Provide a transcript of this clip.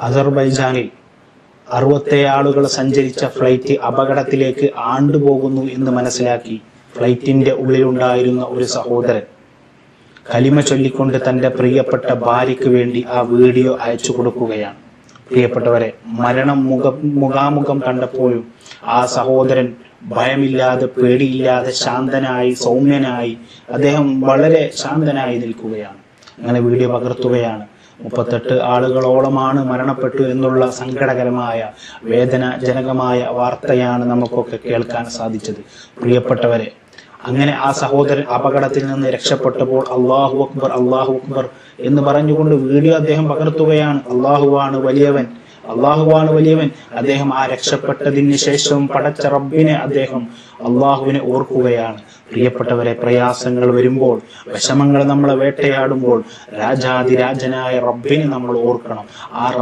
അസർബൈജാനിൽ അറുപത്തേഴ് ആളുകൾ സഞ്ചരിച്ച ഫ്ലൈറ്റ് അപകടത്തിലേക്ക് ആണ്ടുപോകുന്നു എന്ന് മനസ്സിലാക്കി ഫ്ലൈറ്റിന്റെ ഉള്ളിലുണ്ടായിരുന്ന ഒരു സഹോദരൻ കലിമ ചൊല്ലിക്കൊണ്ട് തന്റെ പ്രിയപ്പെട്ട ഭാര്യയ്ക്ക് വേണ്ടി ആ വീഡിയോ അയച്ചു കൊടുക്കുകയാണ്. പ്രിയപ്പെട്ടവരെ മരണം മുഖ മുഖാമുഖം കണ്ടപ്പോഴും ആ സഹോദരൻ ഭയമില്ലാതെ പേടിയില്ലാതെ ശാന്തനായി സൗമ്യനായി അദ്ദേഹം വളരെ ശാന്തനായി നിൽക്കുകയാണ്. അങ്ങനെ വീഡിയോ പകർത്തുകയാണ്. മുപ്പത്തെട്ട് ആളുകളോളമാണ് മരണപ്പെട്ടു എന്നുള്ള സങ്കടകരമായ വേദനാജനകമായ വാർത്തയാണ് നമുക്കൊക്കെ കേൾക്കാൻ സാധിച്ചത്. പ്രിയപ്പെട്ടവരെ അങ്ങനെ ആ സഹോദരൻ അപകടത്തിൽ നിന്ന് രക്ഷപ്പെട്ടപ്പോൾ അള്ളാഹു അക്ബർ അള്ളാഹു അക്ബർ എന്ന് പറഞ്ഞുകൊണ്ട് വീഡിയോ അദ്ദേഹം പകർത്തുകയാണ്. അള്ളാഹുവാണ് വലിയവൻ. അള്ളാഹുവാണ് വലിയവൻ. അദ്ദേഹം ആ രക്ഷപ്പെട്ടതിന് ശേഷവും പടച്ച റബ്ബിനെ അദ്ദേഹം അള്ളാഹുവിനെ ഓർക്കുകയാണ്. പ്രിയപ്പെട്ടവരെ പ്രയാസങ്ങൾ വരുമ്പോൾ വിഷമങ്ങൾ നമ്മളെ വേട്ടയാടുമ്പോൾ രാജാതിരാജനായ റബ്ബിനെ നമ്മൾ ഓർക്കണം. ആ